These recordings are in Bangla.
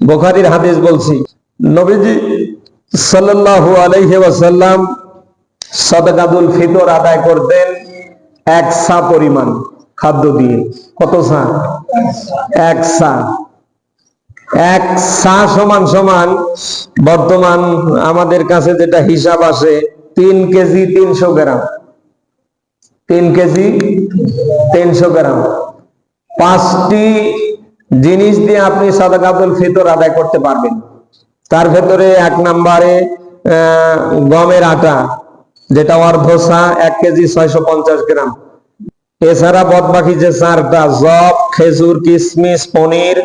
বোখারির হাদিস বলছি, নবীজি সাল্লাল্লাহু আলাইহি ওয়াসাল্লাম সাদাকাতুল ফিতর আদায় করতেন এক সা পরিমাণ খাদ্য দিয়ে। কত সা? এক সা। এক সা সমান সমান বর্তমান আমাদের কাছে যেটা হিসাব আসে, তিন কেজি তিনশো গ্রাম। তিন কেজি তিনশো গ্রাম। পাঁচটি জিনিস দিয়ে আপনি সাদাকাতুল ফিতর আদায় করতে পারবেন। তার ভেতরে এক নম্বরে গমের আটা, যেটা অর্ধসা এক কেজি ছয়শো পঞ্চাশ গ্রাম। এছাড়া বদ বাকি যে চারটা, জব, খেজুর কিশমিশ পনির,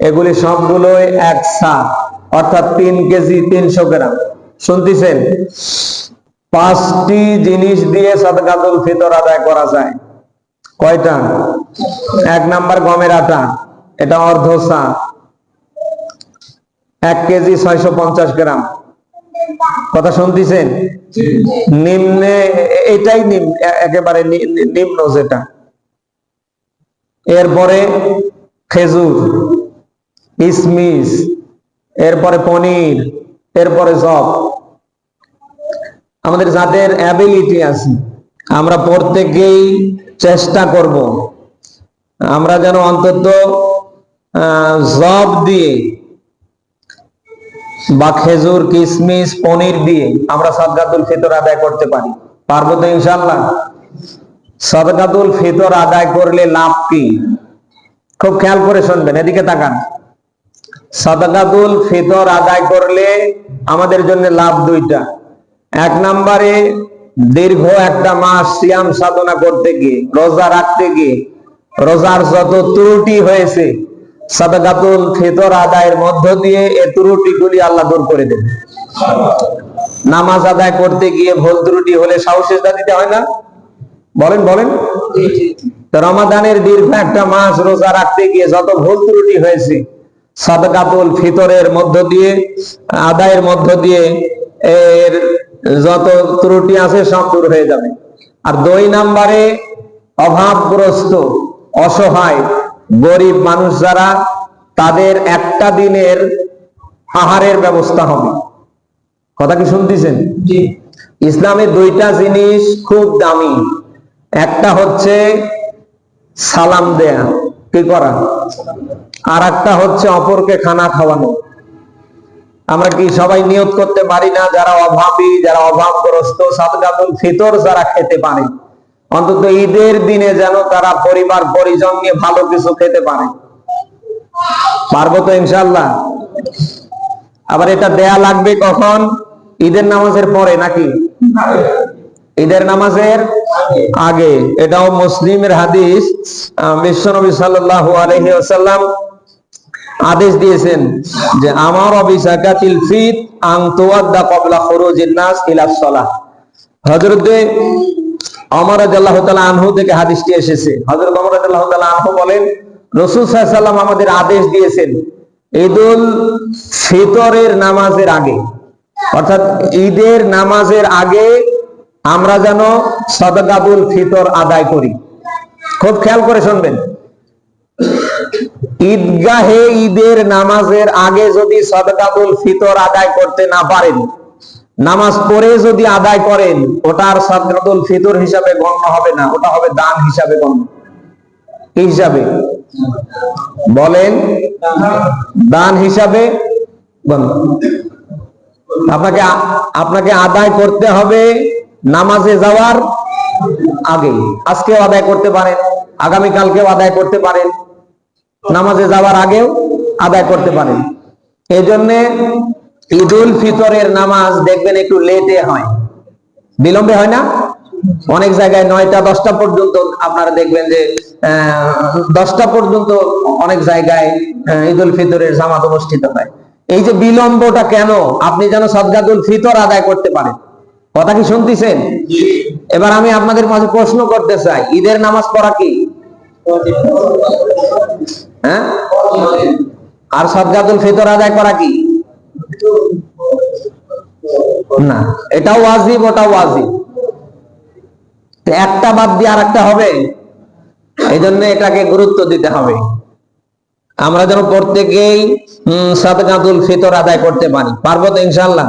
এগুলি সবগুলোই এক সা অর্থাৎ তিন কেজি তিনশো গ্রাম। শুনতেছেন? পাঁচটি জিনিস দিয়ে সাদকাতুল ফিতর আদায় করা যায়। কয়টা? এক নাম্বার গমের আটা এটা অর্ধ সা এক কেজি ছয়শো পঞ্চাশ গ্রাম। কথা শুনতেছেন? নিম্নে এটাই নিম্ন একেবারে নিম্ন যেটা। এরপরে খেজুর কিশমিশ এরপরে পনির এরপরে সব আমাদের যাদের অ্যাবিলিটি আছে আমরা প্রত্যেকেই চেষ্টা করব। আমরা যেন অন্তত জব দিয়ে বা খেজুর কিশমিশ পনির দিয়ে আমরা সাদগাতুল ফিতর আদায় করতে পারি। পারব তো ইনশাল্লাহ ফিতর আদায় করলে লাভ কি? খুব খেয়াল করে শুনবেন, এদিকে তাকান। ফিতর আদায় করলে আমাদের জন্য লাভ দুইটা। এক নম্বরে দীর্ঘ একটা মাস সিয়াম সাধনা করতে গিয়ে, রোজা রাখতে গিয়ে, রোজার যত ত্রুটি হয়েছে সাদাকাতুল ফিতর আদায়ের মধ্য দিয়ে এ ত্রুটিগুলি আল্লাহ দূর করে দেবে। নামাজ আদায় করতে গিয়ে ভুল ত্রুটি হলে সাহসের দিতে হয় না? বলেন বলেন। রমাদানের দীর্ঘ একটা মাস রোজা রাখতে গিয়ে যত ভুল ত্রুটি হয়েছে, সাদকাতুল ফিতরের মধ্য দিয়ে, আদায়ের মধ্য দিয়ে এর যত ত্রুটি আছে সব দূর হয়ে যাবে। আর দুই নাম্বারে অভাবগ্রস্ত, অসহায় গরিব মানুষ যারা তাদের একটা দিনের আহারের ব্যবস্থা হবে। কথা কি শুনতেছেন? ইসলামে দুইটা জিনিস খুব দামি। একটা হচ্ছে সালাম দেয়া। কি করা? আর একটা হচ্ছে অপরকে খানা খাওয়ানো। আমরা কি সবাই নিয়ত করতে পারি না? যারা অভাবী যারা অভাবগ্রস্ত সাদগাতুল ফিতর যারা খেতে পারে। অন্তত ঈদের দিনে যেন তারা পরিবার, পরিজন নিয়ে ভালো কিছু খেতে পারে। পারব তো ইনশাল্লাহ আবার এটা দেয়া লাগবে কখন? ঈদের নামাজের পরে নাকি? ঈদের নামাজের আগে। এটাও মুসলিমের হাদিস। বিশ্বনবী সাল্লাল্লাহু আলাইহি ওয়াসাল্লাম আদেশ দিয়েছেন যে, আমার অবিসাকাতিল ফিত আং তুয়াদ্দা ক্বাবলা খুরুজিন নাস ইলা তাআলা আনহু থেকে হাদিসটি এসেছে। রাদিয়াল্লাহু তাআলা আনহু বলেন, রাসূল সাল্লাল্লাহু আমাদের আদেশ দিয়েছেন ঈদুল ফিতরের নামাজের আগে। অর্থাৎ ঈদের নামাজের আগে আমরা যেন সদকাতুল ফিতর আদায় করি। খুব খেয়াল করে শুনবেন। ঈদগাহে ঈদের নামাজের আগে যদি সদকাবুল ফিতর আদায় করতে না পারেন নামাজ পড়ে যদি আদায় করেন ওটা আর সদকাতুল ফিতর হিসাবে গণ্য হবে না, ওটা হবে দান হিসাবে গণ্য। কি হিসাবে? বলেন, দান হিসাবে আপনাকে আপনাকে আদায় করতে হবে নামাজে যাওয়ার আগে। আজকেও আদায় করতে পারেন আগামী কালকেও আদায় করতে পারেন। নামাজে যাওয়ার আগেও আদায় করতে পারেন। এই জন্য ঈদুল ফিতরের নামাজ দেখবেন একটু লেটে হয়। বিলম্বে হয় না? অনেক জায়গায় নয়টা, দশটা পর্যন্ত আপনারা দেখবেন যে দশটা পর্যন্ত অনেক জায়গায় ঈদুল ফিতরের জামাত অনুষ্ঠিত হয়। এই যে বিলম্বটা কেন? আপনি যেন সদগাতুল ফিতর আদায় করতে পারেন। কথা কি শুনতেছেন? এবার আমি আপনাদের মাঝে প্রশ্ন করতে চাই, ঈদের নামাজ পড়া কি? হ্যাঁ? আর সদগাতুল ফিতর আদায় করা কি? না এটাও ওয়াজিব ওটাও ওয়াজিব। একটা বাদ দিয়ে আর একটা হবে? এই জন্য এটাকে গুরুত্ব দিতে হবে। আমরা যেন প্রত্যেকেই সাদকাতুল ফিতর আদায় করতে পারি। পারব তো ইনশাল্লাহ